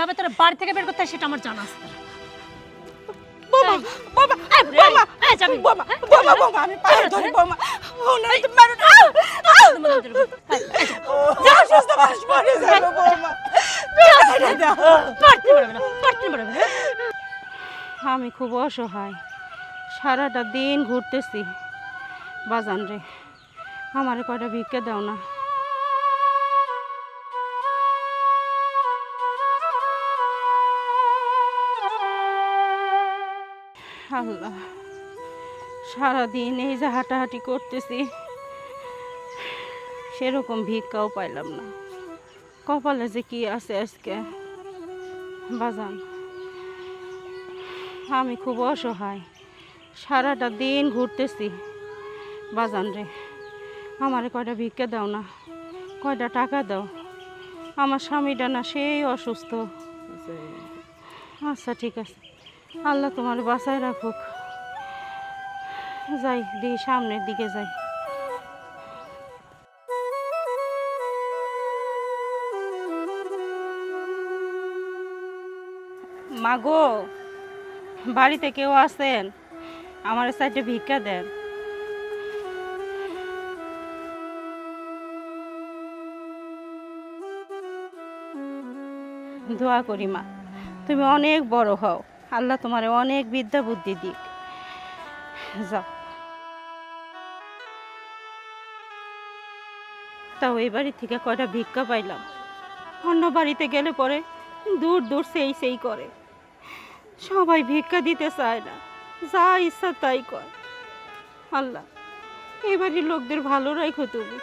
কীভাবে তোরা বাড়ি থেকে বের করতে হয় সেটা আমার জানা আছে বোমা এই। বোমা এই, এই, বোমা বোমা হ্যাঁ? বোমা বোমা আমি পায়ে ধরি বোমা। ও না তো মারো না। যা সুস্থ মানুষ মরে যাবে বোমা। পারতে পারবে না পারতে পারবে না। আমি খুব অসহায়। সারাটা দিন ঘুরতেছি। বাজান রে আমারে কয়টা ভিক্ষা দাও না। সারাদিন এই যে হাঁটাহাঁটি করতেছি, সেরকম ভিক্ষাও পাইলাম না। কপালে যে কি আছে আজকে? বাজান, আমি খুব অসহায়, সারাটা দিন ঘুরতেছি। বাজান রে, আমার কয়টা ভিক্ষা দাও না, কয়টা টাকা দাও। আমার স্বামীটা না সেই অসুস্থ। আচ্ছা ঠিক আছে। আল্লাহ তোমার বাসায় রাখুক। যাই দিই সামনের দিকে যাই। মাগো বাড়িতে কেউ আছেন? আমার সাইডে ভিক্ষা দেন। দোয়া করি মা, তুমি অনেক বড় হও। আল্লাহ তোমার অনেক বিদ্যা বুদ্ধি দিক। যাও। তাও এই বাড়ি থেকে কয়টা ভিক্ষা পাইলাম। অন্য বাড়িতে গেলে পরে দূর দূর সেই সেই করে। সবাই ভিক্ষা দিতে চায় না, যা ইচ্ছা তাই কর। আল্লাহ, এই বাড়ির লোকদের ভালো রাখো তুমি।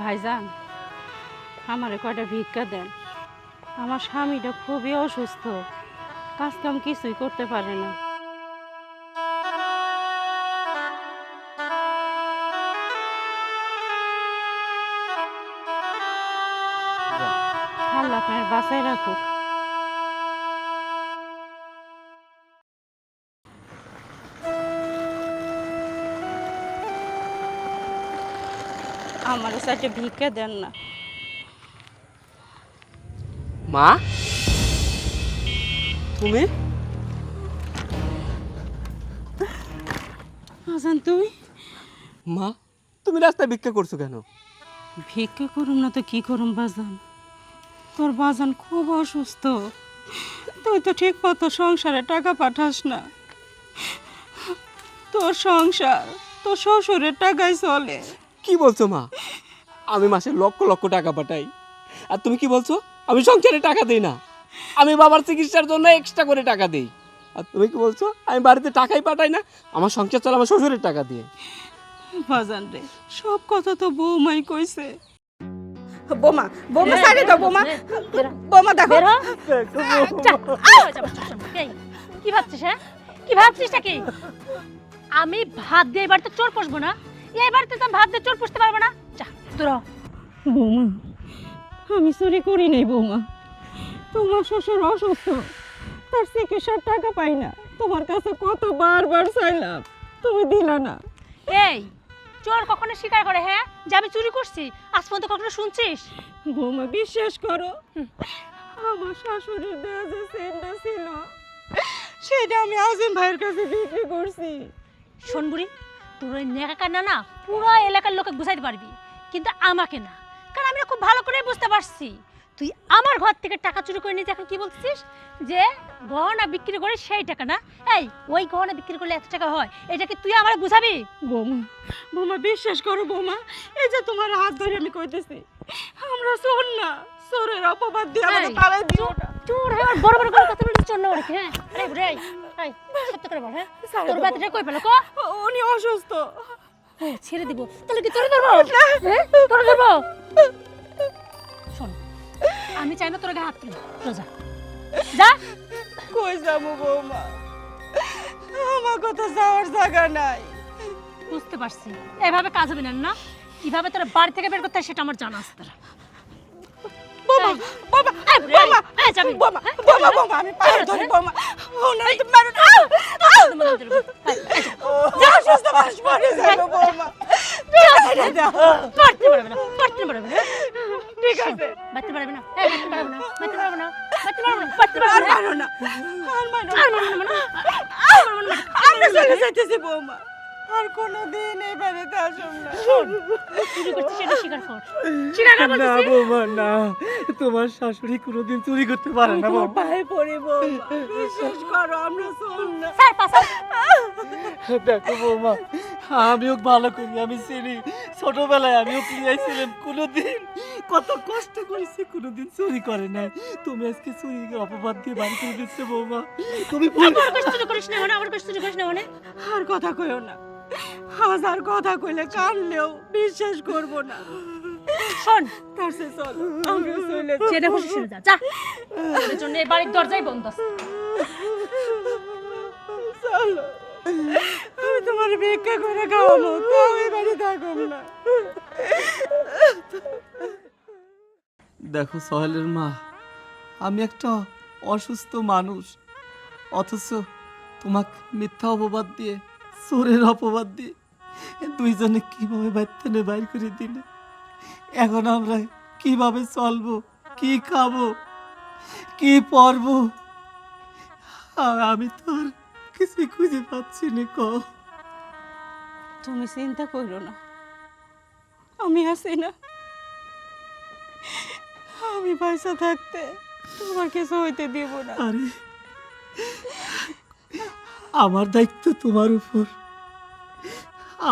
ভাইজান, আমারে কয়টা ভিক্ষা দেন। আমার স্বামীটা খুবই অসুস্থ। কাজ কাম কিছুই করতে পারে না। রাখুক। আমার সাথে ভিক্ষা দেন না। মা? তুমি? আজান তুমি? মা তুমি রাস্তায় ভিক্ষা করছ কেন? ভিক্ষা করুম না তো কি করুম বাজান? তোর বাজান খুব অসুস্থ। তুই তো ঠিক মতো সংসারে টাকা পাঠাস না। তোর সংসার তোর শ্বশুরের টাকায় চলে। কি বলছো মা? আমি মাসে লক্ষ লক্ষ টাকা পাঠাই। আর তুমি কি বলছো? আমি সংসারে টাকা দিই না। আমি বাবার চিকিৎসার জন্য এক্সট্রা করে টাকা দিই। আর তুমি কি বলছো? আমি বাড়িতে টাকাই পাঠাই না আমার সংসার চলে আমার শ্বশুরের টাকা দিয়ে। বাজান রে সব কথা তো বৌমাই কইছে। বোমা বোমা সাইডে দাও বোমা। বোমা দেখো। এই, কি ভাবছিস হ্যাঁ? কি ভাবছিসটা কি আমি ভাত দিয়ে এই বাড়িতে চোর পুষবো না। বাড়িতে তো ভাত দিয়ে চোর পুষতে পারব না। যা হ। বৌমা আমি চুরি করি নাই বৌমা। তোমার শ্বশুর অসুস্থ তার চিকিৎসার টাকা পাই না। তোমার কাছে কত বারবার চাইলাম তুমি দিলা না। এই চোর কখনো স্বীকার করে হ্যাঁ? যে আমি চুরি করছি আজ পর্যন্ত কখনো শুনছিস? বৌমা বিশ্বাস করো আমার শাশুড়ির দেওয়া যে ছিল সেটা আমি আজিম ভাইয়ের কাছে বিক্রি করছি। শোন বুড়ি তোর ওই নেকা কান্না না পুরো এলাকার লোকে বুঝাইতে পারবি কিন্তু আমাকে না। কারণ আমি খুব ভালো করে বুঝতে পারছি। তুই আমার ঘর থেকে টাকা চুরি করে নিতে এখন কি বলছিস? যে গহনা বিক্রি করে সেই টাকা না? এই ওই গহনা বিক্রি করলে এত টাকা হয় এটা কি তুই আমার বুঝাবি? বৌমা বৌমা বিশ্বাস করো বৌমা এই যে তোমার হাত ধরে আমি কইতেছি আমরা চোর না চোরের অপবাদ দিয়ে আমাদের তারাই দিও না। চোর হয়ে বড় বড় করে কথা বলছিস চোর না ওরে হ্যাঁ? আরে বুড়ি এই সত্য করে বল হ্যাঁ? তোর বাতিটা কই পেল কো? উনি অসুস্থ। ছেড়ে দিব। তাহলে কি তোরে ধরবো? হ্যাঁ তোরে ধরবো? শোন আমি চাই না তোর গায়ে হাত তুলি। তুই যা। যা। কই যাব বৌমা? আমার কথা যাওয়ার জায়গা নাই। বুঝতে পারছি। এভাবে কাজ হবে না না? কীভাবে তোরা বাড়ি থেকে বের করতে হয় সেটা আমার জানা আছে তোরা। বোমা বোমা এই, বোমা এই, যাবি। বোমা হ্যাঁ, ওনার তো মারো না যা সুস্থ মানুষ মরে যাবে বৌমা পারতে পারবে না পারতে পারবে না ঠিক আছে মারতে পারবে না মারতে পারবে না মারতে পারবে না মারতে পারবে না মারতে পারবে না আর মারো না আর মারো না আর মারো না আমরা চলে যাইতেছি বৌমা আর কোনোদিন এই বাড়িতে আসুন না। চুরি করছিস সেটা স্বীকার কর। স্বীকার কর না বলতেছি। বৌমা না। তোমার শাশুড়ি কোনোদিন চুরি করতে পারে না তোমার বৌমা। পায়ে পড়ে বৌমা বিশ্বাস করো আমরা শুন না। স্যার পাশা দেখো বৌমা আমিও ভালো করি আমি চিনি। ছোটবেলায় আমিও প্রিয়াইছিলাম কোনোদিন কত কষ্ট করেছি কোনোদিন চুরি করে নাই। তুমি আজকে চুরি অপবাদ দিয়ে বাড়ি করে দিচ্ছে বৌমা। তুমি ভুল আমার কষ্ট করিস না মানে আমার কষ্ট করিস না মানে? আর কথা কইও না। হাজার কথা কইলে কানলেও বিশ্বাস করব না। শোন। তার সে চলো। আমরা চলে। সেটা খুশি যা। যা। তোর জন্য এই বাড়ির দরজাই বন্ধ আছে। চলো। আমি তোমার ভিক্ষা করে খাওয়াবো। তাও এই বাড়ি না। দেখো সোহেলের মা আমি একটা অসুস্থ মানুষ। অথচ তোমাকে মিথ্যা অপবাদ দিয়ে চোরের অপবাদ দিয়ে দুইজনে কীভাবে বাইতে বাইর করে দিলে? এখন আমরা কীভাবে চলবো? কি খাব? কি পরবো? আর আমি তো আর কিছু খুঁজে পাচ্ছি না ক। তুমি চিন্তা করো না। আমি আছি না। আমি পয়সা থাকতে তোমার কিছু হইতে দিব না। আরে আমার দায়িত্ব তোমার উপর।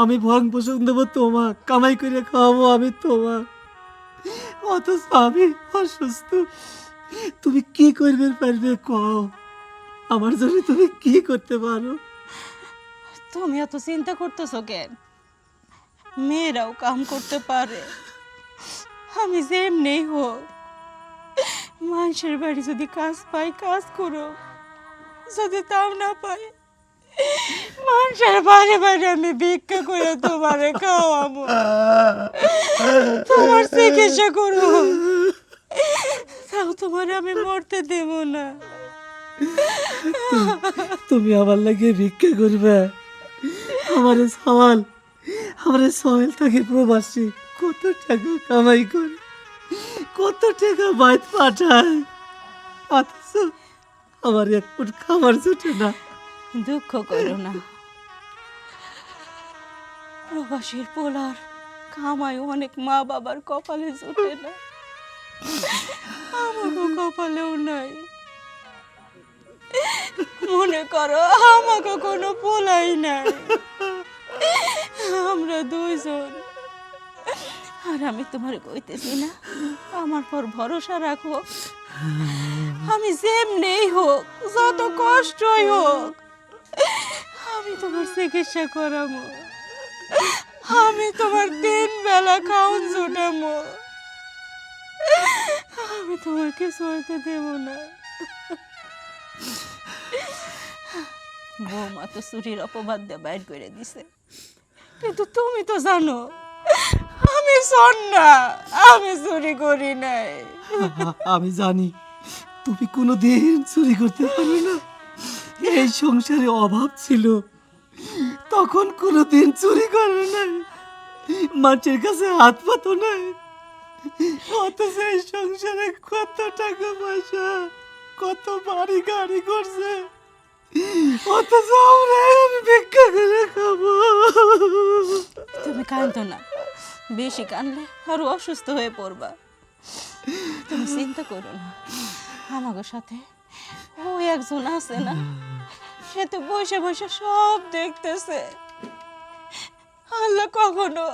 আমি ভরণ পোষণ দেবো, তোমার কামাই করে খাওয়াবো আমি তোমার। অথচ আমি অসুস্থ। তুমি কি করবে পারবে কও? আমার জন্য তুমি কি করতে পারো? তুমি এত চিন্তা করতেছো কেন? মেয়েরাও কাম করতে পারে। আমি যেমনি হোক, মানুষের বাড়ি যদি কাজ পাই, কাজ করো। যদি তাও না পাই মানুষের বাড়ি বাড়ি আমি ভিক্ষা করে তোমারে খাওয়াবো। তোমার চিকিৎসা করব তাও তোমার আমি মরতে দেব না। তুমি আমার লাগে ভিক্ষা করবে। আমার সওয়াল আমার সওয়াল থাকে প্রবাসী। কত টাকা কামাই করে। কত টাকা বাইত পাঠায়। আমার এক ফুট খাবার জুটে না। দুঃখ করো না প্রবাসীর পোলার কামাই অনেক মা বাবার কপালে জুটে না। আমাকে কপালেও নাই। মনে করো আমাকে কোনো পোলাই নাই। আমরা দুইজন। আর আমি তোমার কইতেছি না, আমার পর ভরসা রাখো। আমি যেমনেই হোক, যত কষ্টই হোক আমি তোমার চিকিৎসা করাবো। আমি তোমার তিন বেলা খাওন জুটামো আমি তোমার কিছু হইতে দেব না। বৌমা তো চুরির অপবাদ দিয়ে বাইর করে দিছে। কিন্তু তুমি তো জানো আমি শোন না আমি চুরি করি নাই। আমি জানি তুমি কোনো দিন চুরি করতে পারবে না। এই সংসারে অভাব ছিল। তখন কোনো দিন চুরি করে নাই? মাছের কাছে হাত পাতো নাই? অথচ এই সংসারে কত টাকা পয়সা? কত বাড়ি গাড়ি করছে? অথচ আমরা এখন ভিক্ষা করে খাব। তুমি কাঁদো না। বেশি কানলে আরও অসুস্থ হয়ে পড়বা। তুমি চিন্তা করো না। আমাকে সাথে ও একজন আছে না? সে তো বসে বসে সব দেখতেছে। আল্লাহ কখনো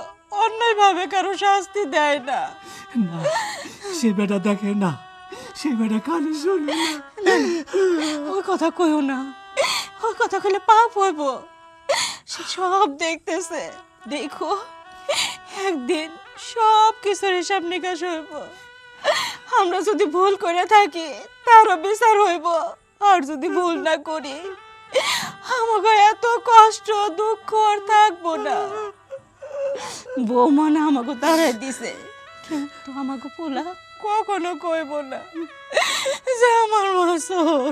অন্যায় ভাবে কারও শাস্তি দেয় না। না সে বেটা দেখে না সে বেটা কানে শোনে না। ওই কথা কইও না। ওই কথা কইলে পাপ হইব। সে সব দেখতেছে। দেখো একদিন সব কিছুর হিসাব নিকাশ হইব। আমরা যদি ভুল করে থাকি তারও বিচার হইব। আর যদি ভুল না করি আমাকে এত কষ্ট, দুঃখ আর থাকব না। বৌমা না আমাকে তাড়াই দিছে। কিন্তু আমাকে পোলা কখনো কইব না। যে আমার মাসর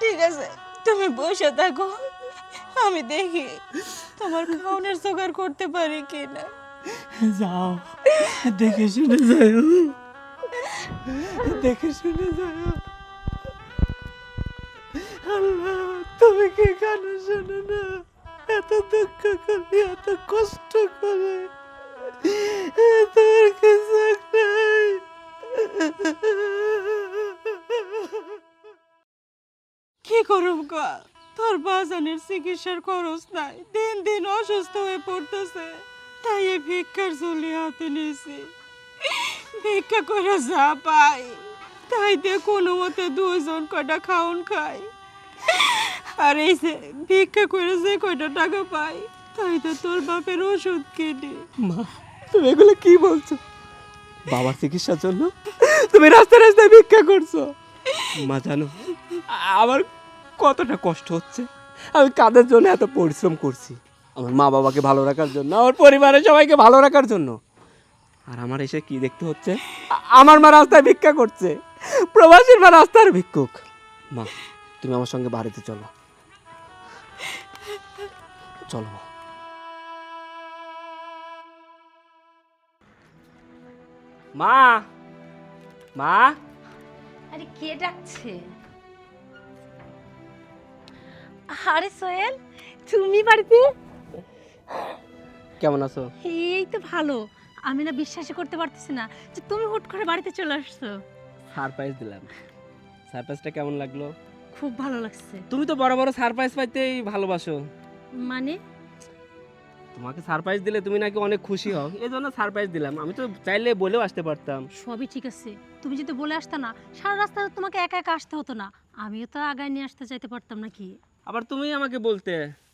ঠিক আছে, তুমি বসে থাকো। আমি দেখি তোমার খাওয়ানোর জোগাড় করতে পারি কিনা। যাও, দেখে শুনে যাও। দেখে শুনে যাও। আল্লাহ, তুমি কি গান শোনো না? এত দুঃখ করে, এত কষ্ট করে। তোর কিছু নাই। কি করব গা? তোর বাজানের চিকিৎসার খরচ নাই। দিন দিন অসুস্থ হয়ে পড়তেছে। তাই এই ভিক্ষার ঝুলি হাতে নিয়েছি। ভিক্ষা করে যা পাই। তাই দিয়ে কোনো মতে দুজন কয়টা খাওন খাই। আর এই যে, ভিক্ষা করে যে কয়টা টাকা পাই, তাই তো তোর বাপের ওষুধ কিনি। মা, তুমি এগুলো কি বলছো? বাবার চিকিৎসার জন্য তুমি রাস্তায় রাস্তায় ভিক্ষা করছ? মা, জানো, আমার কতটা কষ্ট হচ্ছে। আমি কাদের জন্য এত পরিশ্রম করছি? আমার মা বাবাকে ভালো রাখার জন্য, আমার পরিবারের সবাইকে ভালো রাখার জন্য। আর আমার এসে কি দেখতে হচ্ছে? আমার মা রাস্তায় ভিক্ষা করছে। প্রবাসীর মা রাস্তার ভিক্ষুক। মা, তুমি আমার সঙ্গে বাড়িতে চলো। চলো। মা মা। আরে কে ডাকছে? আরে সোহেল তুমি বাড়িতে? কেমন আছো? এই তো ভালো। আমি না বিশ্বাসই করতে পারতেছি না যে তুমি হুট করে বাড়িতে চলে আসছো। সারপ্রাইজ দিলাম। সারপ্রাইজটা কেমন লাগল? খুব ভালো লাগছে। তুমি তো বড় বড় সারপ্রাইজ পাইতেই ভালোবাসো। মানে? তোমাকে সারপ্রাইজ দিলে তুমি নাকি অনেক খুশি হও। এই জন্য সারপ্রাইজ দিলাম। আমি তো চাইলে বলেও আসতে পারতাম। সবই ঠিক আছে। তুমি যদি বলে আসতে না সারা রাস্তা তোমাকে একা একা আসতে হতো না। আমিও তো আগায় নিয়ে আসতে চাইতে পারতাম নাকি? আবার তুমি আমাকে বলতে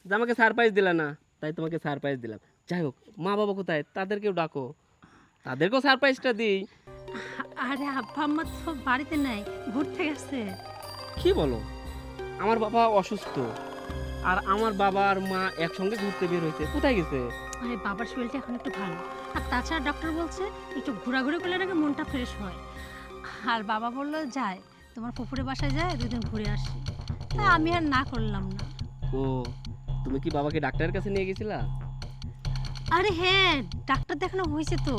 যে আমাকে সারপ্রাইজ দিলে না। তাই তোমাকে সারপ্রাইজ দিলাম। যাই হোক মা বাবা কোথায়? তাদেরকেও ডাকো। তাদেরকেও সারপ্রাইজটা দিই। আরে আব্বা আম্মা তো বাড়িতে নাই ঘুরতে গেছে। কি বলো? আমার বাবা অসুস্থ। আর আমার বাবা আর মা একসঙ্গে ঘুরতে বের হয়েছে। কোথায় গেছে? আরে বাবার শরীরটা এখন একটু ভালো। আর তাছাড়া ডক্টর বলছে একটু ঘোরাঘুরি করলে নাকি মনটা ফ্রেশ হয়। আর বাবা বলল যায় তোমার পুকুরে বাসায় যায় দুদিন ঘুরে আসি। তা আমি আর না করলাম না। ও তুমি কি বাবাকে ডাক্তারের কাছে নিয়ে গেছিলা? আরে হ্যাঁ ডাক্তার দেখানো হয়েছে তো।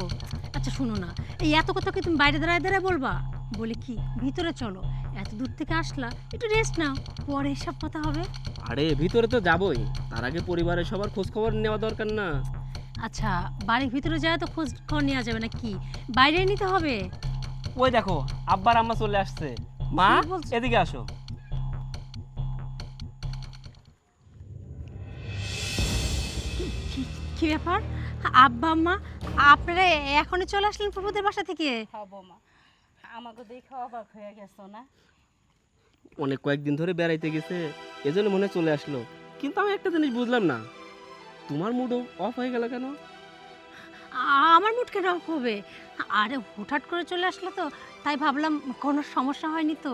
আচ্ছা শোনো না এই এত কথা কি তুমি বাইরে দাঁড়ায় দাঁড়ায় বলবা? বলে কি ভিতরে চলো। এত দূর থেকে আসলা একটু রেস্ট নাও পরে এসব কথা হবে। আরে ভিতরে তো যাবই। তার আগে পরিবারের সবার খোঁজ খবর নেওয়া দরকার না। আচ্ছা বাড়ির ভিতরে যায় তো খোঁজ খবর নেওয়া যাবে না কি বাইরে নিতে হবে। ওই দেখো আব্বার আম্মা চলে আসছে। মা? এদিকে আসো। কি কি ব্যাপার? আব্বা আম্মা আপনারা এখনই চলে আসলেন প্রভুদের বাসা থেকে? হব মা আমাকে দেখে অবাক হয়ে গেছো না? অনেক কয়েকদিন ধরে বেড়াইতে গেছে এজন্য মনে চলে আসলো। কিন্তু আমি একটা জিনিস বুঝলাম না তোমার মুডও অফ হয়ে গেল কেন? আমার মুড কেন off হবে? আরে হুটহাট করে চলে আসলো তো তাই ভাবলাম কোনো সমস্যা হয়নি তো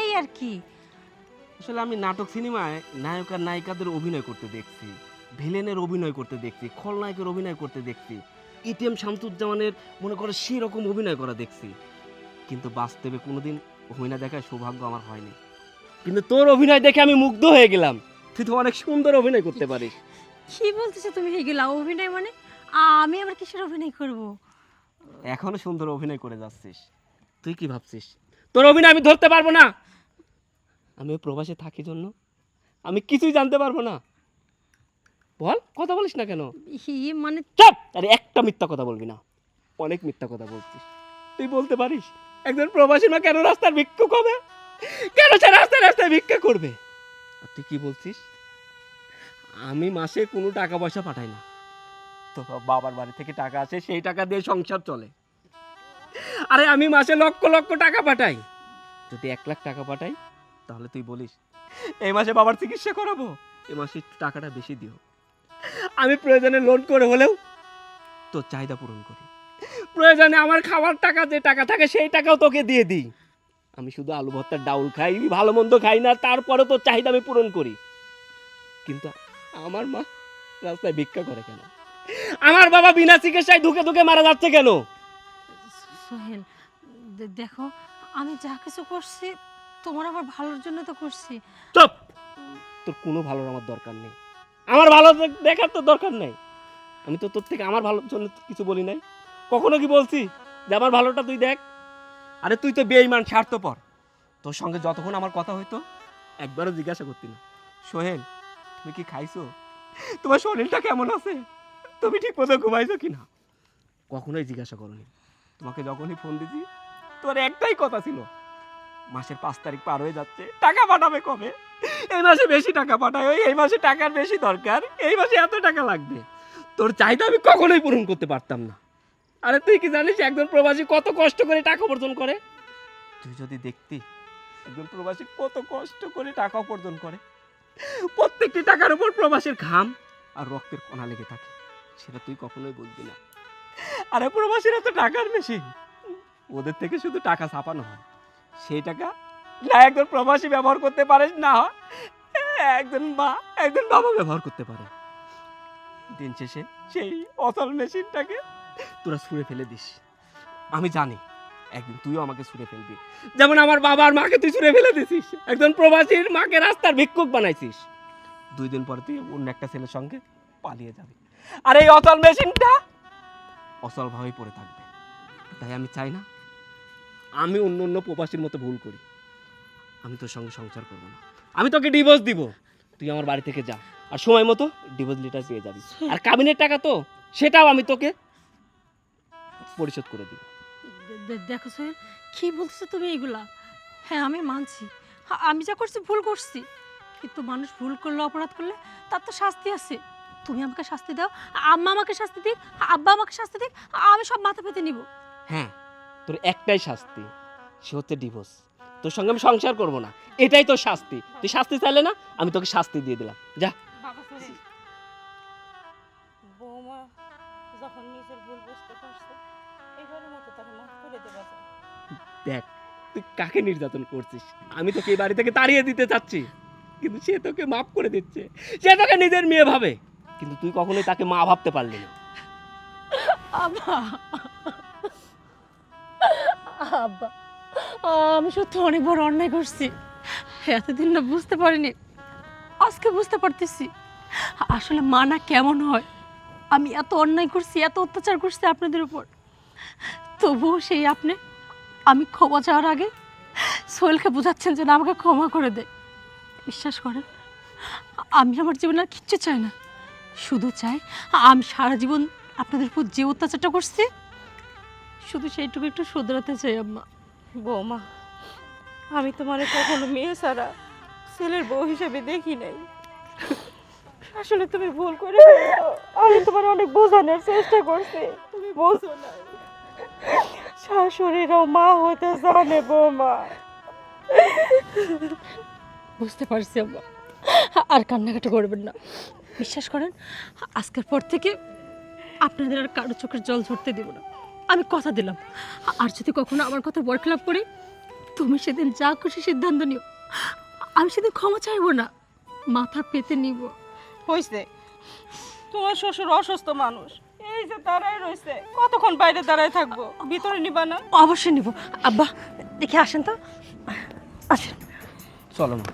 এই আর কি। আসলে আমি নাটক সিনেমায় নায়ক আর নায়িকাদের অভিনয় করতে দেখছি ভিলেনের অভিনয় করতে দেখছি খলনায়কের অভিনয় করতে দেখছি ইটিএম শামসুজ্জামানের মনে করে সেই রকম অভিনয় করা দেখছি। কিন্তু বাস্তবে কোনোদিন অভিনয় দেখার সৌভাগ্য আমার হয়নি। কিন্তু তোর অভিনয় দেখে আমি মুগ্ধ হয়ে গেলাম। তুই তো অনেক সুন্দর অভিনয় করতে পারিস। কি বলতেছো তুমি এগুলা অভিনয় মানে? আমি আবার কিসের অভিনয় করব? এখনও সুন্দর অভিনয় করে যাচ্ছিস। তুই কি ভাবছিস? তোর অভিনয় আমি ধরতে পারব না। আমি প্রবাসে থাকি জন্য। আমি কিছুই জানতে পারব না। বল কথা বলিস না কেন? মানে চুপ! আরে একটা মিথ্যা কথা বলবি না। অনেক মিথ্যা কথা বলছিস। তুই বলতে পারিস? একজন প্রবাসী মা কেন রাস্তার ভিক্ষুক হবে? কেন সে রাস্তায় রাস্তায় ভিক্ষা করবে? তুই কি বলছিস? আমি মাসে কোনো টাকা পয়সা পাঠাই না। তো বাবার বাড়ি থেকে টাকা আসে, সেই টাকা দিয়ে সংসার চলে। আরে আমি মাসে লক্ষ লক্ষ টাকা পাঠাই। যদি এক লাখ টাকা পাঠাই, তাহলে তুই বলিস এই মাসে বাবার চিকিৎসা করাবো? এই মাসে টাকাটা বেশি দিও। আমি প্রয়োজনে লোন করে হলেও তোর চাহিদা পূরণ করি। প্রয়োজনে আমার খাওয়ার টাকা যে টাকা থাকে সেই টাকাও তোকে দিয়ে দিই। আমি শুধু আলু ভর্তার ডাউল খাই ভালো মন্দ খাই না তারপরে তোর চাহিদা আমি পূরণ করি। কিন্তু আমার মা রাস্তায় ভিক্ষা করে কেন? আমার বাবা বিনা চিকিৎসায় ধুকে ধুকে মারা যাচ্ছে কেন? সোহেল দেখো আমি যা কিছু করছি তোমার আবার ভালোর জন্য তো করছি। চুপ! তোর কোনো ভালোর আমার দরকার নেই। আমার ভালো দেখার তো দরকার নাই। আমি তো তোর থেকে আমার ভালোর জন্য কিছু বলি নাই। কখনো কি বলছি? যে আমার ভালোটা তুই দেখ। আরে তুই তো বেইমান স্বার্থপর। তোর সঙ্গে যতক্ষণ আমার কথা হইতো, একবারও জিজ্ঞাসা করতি না। সোহেল, তুমি কি খাইছো? তোমার শরীরটা কেমন আছে? তুমি ঠিক মতো ঘুমাইছো কি না কখনোই জিজ্ঞাসা করনি। তোমাকে যখনই ফোন দিছি তোমার একটাই কথা ছিল। মাসের পাঁচ তারিখ পার হয়ে যাচ্ছে, টাকা পাঠাবে কবে? এই মাসে বেশি টাকা পাঠায় এই মাসে টাকার বেশি দরকার, এই মাসে এত টাকা লাগবে। তোর চাহিদা আমি কখনোই পূরণ করতে পারতাম না। আরে তুই কি জানিস একজন প্রবাসী কত কষ্ট করে টাকা উপার্জন করে? তুই যদি দেখতি, একজন প্রবাসী কত কষ্ট করে টাকা উপার্জন করে। প্রত্যেকটি টাকার উপর প্রবাসীর ঘাম আর রক্তের কণা লেগে থাকে, সেটা তুই কখনোই বুঝবি না। আরে প্রবাসীরা তো টাকার বেশি ওদের থেকে শুধু টাকা ছাপানো হয়। সেই টাকা না একজন প্রবাসী ব্যবহার করতে পারে, না একজন মা, একজন বাবা ব্যবহার করতে পারে। দিন শেষে সেই অচল মেশিনটাকে তোরা ছুঁড়ে ফেলে দিস। আমি জানি একদিন তুইও আমাকে ছুঁড়ে ফেলবি। যেমন আমার বাবা আর মাকে তুই ছুঁড়ে ফেলে দিছিস। একজন প্রবাসীর মাকে রাস্তার ভিক্ষুক বানাইছিস। দুই দিন পরে তুই অন্য একটা ছেলের সঙ্গে পালিয়ে যাবি। আর এই অচল মেশিনটা অচলভাবেই পড়ে থাকবে। তাই আমি চাই না আমি অন্য অন্য প্রবাসীর মতো ভুল করি। আমি তোর সঙ্গে সংসার করব না। আমি তোকে ডিভোর্স দিব। তুই আমার বাড়ি থেকে যা। আর সময় মতো ডিভোর্স লেটার পেয়ে যাবি। আর কাবিনের টাকা তো সেটাও আমি তোকে পরিশোধ করে দিব দেখো সোহেল কি বলছো তুমি এইগুলা হ্যাঁ আমি মানছি। আমি যা করছি ভুল করছি। কিন্তু মানুষ ভুল করলে অপরাধ করলে তার তো শাস্তি আছে। তুমি আমাকে শাস্তি দাও আম্মা আমাকে শাস্তি দিক আব্বা আমাকে শাস্তি দিক আমি সব মাথা পেতে নিব। হ্যাঁ তোর একটাই শাস্তি সে হচ্ছে ডিভোর্স তোর সঙ্গে আমি সংসার করব না এটাই তোর শাস্তি। তুই শাস্তি চাইলে না আমি তোকে শাস্তি দিয়ে দিলাম। যা। বাবা বৌমা যখন নিজের ভুল বুঝতে পারছে এবারের মতো তাকে মাফ করে দেবা দেখ তুই কাকে নির্যাতন করছিস? আমি তোকে এই বাড়ি থেকে তাড়িয়ে দিতে চাচ্ছি। কিন্তু সে তোকে মাফ করে দিচ্ছে। সে তোকে নিজের মেয়ে ভাবে। কিন্তু তুই কখনোই তাকে মা ভাবতে পারলি না। আব্বা। আব্বা আমি সত্যি অনেক বড় অন্যায় করছি। এতদিন না বুঝতে পারিনি। আজকে বুঝতে পারতেছি। আসলে মানা কেমন হয়? আমি এত অন্যায় করছি এত অত্যাচার করছি আপনাদের উপর। তবুও সেই আপনি, আমি ক্ষমা চাওয়ার আগে সোহেলকে বোঝাচ্ছেন যে না, আমাকে ক্ষমা করে দে। বিশ্বাস করেন, আমি আমার জীবনে আর কিচ্ছু চাই না। শুধু চাই, আমি সারা জীবন আপনাদের উপর যে অত্যাচারটা করছি, শুধু সেইটুকু একটু শুধরাতে চাই, আম্মা। বৌমা, আমি তোমার কখনো মেয়ে ছাড়া ছেলের বউ হিসেবে দেখি নাই। আসলে তুমি ভুল করে আমি তোমার অনেক বোঝানোর চেষ্টা করছি। তুমি বোঝো না শাশুড়িরাও মা হতে জানে বৌমা। বুঝতে পারছি আম্মা আর কান্নাকাটি করবেন না। বিশ্বাস করেন আজকের পর থেকে আপনাদের আর কারও চোখের জল ঝরতে দেব না। আমি কথা দিলাম। আর যদি কখনো আমার কথা বরখলাপ করি তুমি সেদিন যা খুশি সিদ্ধান্ত নিও। আমি সেদিন ক্ষমা চাইব না। মাথা পেতে নিব। হয়েছে তোমার শ্বশুর অসুস্থ মানুষ। এই যে দাঁড়ায় রয়েছে কতক্ষণ বাইরে দাঁড়ায় থাকব? ভিতরে নিবা না? অবশ্যই নিব। আব্বা দেখে আসেন তো। আসেন। চলো মা।